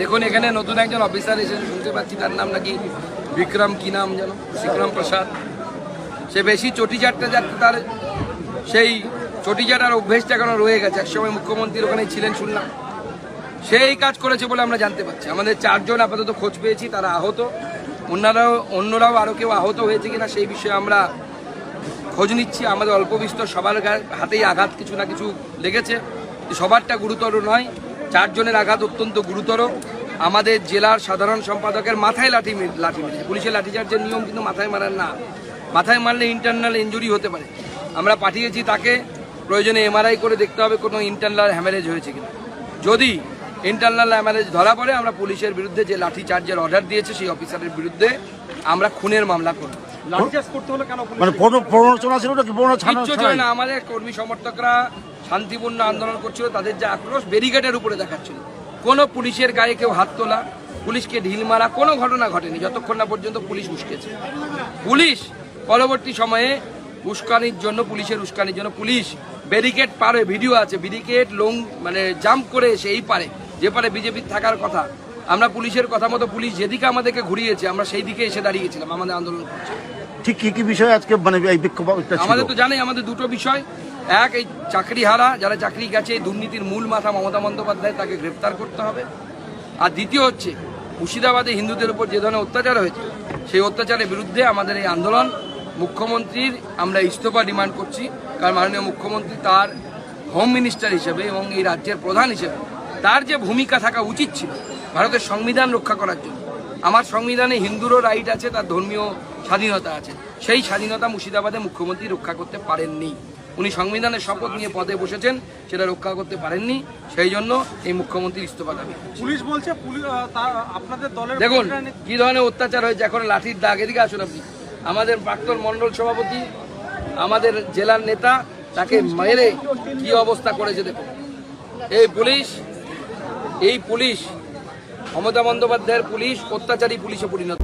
দেখুন, এখানে নতুন একজন অফিসার এসেছে, শুনতে পাচ্ছি তার নাম নাকি বিক্রম, কি নাম যেন? বিক্রম প্রসাদ। সে বেশি চটি চাটতে চাটতে তার সেই চটি চাটার অভ্যেসটা এখনও রয়ে গেছে। একসময় মুখ্যমন্ত্রীর ওখানে ছিলেন, শুনলাম। সেই কাজ করেছে বলে আমরা জানতে পারছি। আমাদের চারজন আপাতত খোঁজ পেয়েছি, তারা আহত। অন্যরাও অন্যরাও আরও কেউ আহত হয়েছে কিনা সেই বিষয়ে আমরা খোঁজ নিচ্ছি। আমাদের অল্প বিস্তর সবার হাতেই আঘাত কিছু না কিছু লেগেছে। সবারটা গুরুতর নয়। চারজনের আঘাত অত্যন্ত গুরুতর। আমাদের জেলার সাধারণ সম্পাদকের মাথায় লাঠি লাঠি মেরেছে। পুলিশের লাঠিচার্জের নিয়ম কিন্তু মাথায় মারার না। মাথায় মারলে ইন্টারনাল ইঞ্জুরি হতে পারে। আমরা পাঠিয়েছি তাকে। প্রয়োজনে এমআরআই করে দেখতে হবে কোনো ইন্টারনাল হ্যামারেজ হয়েছে কিনা। যদি ইন্টারনাল হ্যামারেজ ধরা পড়ে আমরা পুলিশের বিরুদ্ধে যে লাঠি চার্জের অর্ডার দিয়েছে সেই অফিসারের বিরুদ্ধে আমরা খুনের মামলা করব। লাঠিচার্জ করতে হলো কেন পুলিশ মানে ছিল না। আমাদের কর্মী সমর্থকরা শান্তিপূর্ণ আন্দোলন করছিল তাদের যে আক্রোশ ব্যারিকেডের উপরে দেখাচ্ছিল। কোনো পুলিশের গায়ে কেউ হাত তোলা পুলিশকে ঢিল মারা কোনো ঘটনা ঘটেনি যতক্ষণ না পর্যন্ত পুলিশ উস্কেছে। পুলিশ পরবর্তী সময়ে উস্কানির জন্য পুলিশের উস্কানির জন্য পুলিশ ব্যারিকেড পারে ভিডিও আছে ব্যারিকেড লং মানে জাম্প করে এসে এই পারে যে পারে বিজেপির থাকার কথা। আমরা পুলিশের কথা মতো পুলিশ যেদিকে আমাদেরকে ঘুরিয়েছে আমরা সেই দিকে এসে দাঁড়িয়েছিলাম আমাদের আন্দোলন করছে। ঠিক কি কি বিষয় আজকে মানে আমাদের তো জানেই আমাদের দুটো বিষয়। এক, এই চাকরি হারা যারা চাকরি গেছে, এই দুর্নীতির মূল মাথা মমতা বন্দ্যোপাধ্যায় তাকে গ্রেপ্তার করতে হবে। আর দ্বিতীয় হচ্ছে, মুর্শিদাবাদে হিন্দুদের উপর যে ধরনের অত্যাচার হয়েছে, সেই অত্যাচারের বিরুদ্ধে আমাদের এই আন্দোলন মুখ্যমন্ত্রীর আমরা ইস্তফা ডিমান্ড করছি। কারণ মাননীয় মুখ্যমন্ত্রী তার হোম মিনিস্টার হিসেবে এবং এই রাজ্যের প্রধান হিসেবে তার যে ভূমিকা থাকা উচিত ছিল, ভারতের সংবিধান রক্ষা করার জন্য আমার সংবিধানে হিন্দুরও রাইট আছে তার ধর্মীয় স্বাধীনতা আছে। সেই স্বাধীনতা মুর্শিদাবাদে মুখ্যমন্ত্রী রক্ষা করতে পারেননি। উনি সংবিধানের শপথ নিয়ে পদে বসেছেন সেটা রক্ষা করতে পারেননি সেই জন্য এই মুখ্যমন্ত্রীর ইস্তফা দাবি। পুলিশ বলছে আপনাদের দলের দেখুন কি ধরনের অত্যাচার হয়েছে এখন লাঠির দাগ এদিকে আসুন আপনি। আমাদের প্রাক্তন মন্ডল সভাপতি আমাদের জেলার নেতা তাকে মেরে কি অবস্থা করেছে দেখুন। এই পুলিশ এই পুলিশ মমতা বন্দ্যোপাধ্যায়ের পুলিশ অত্যাচারী পুলিশে পরিণত।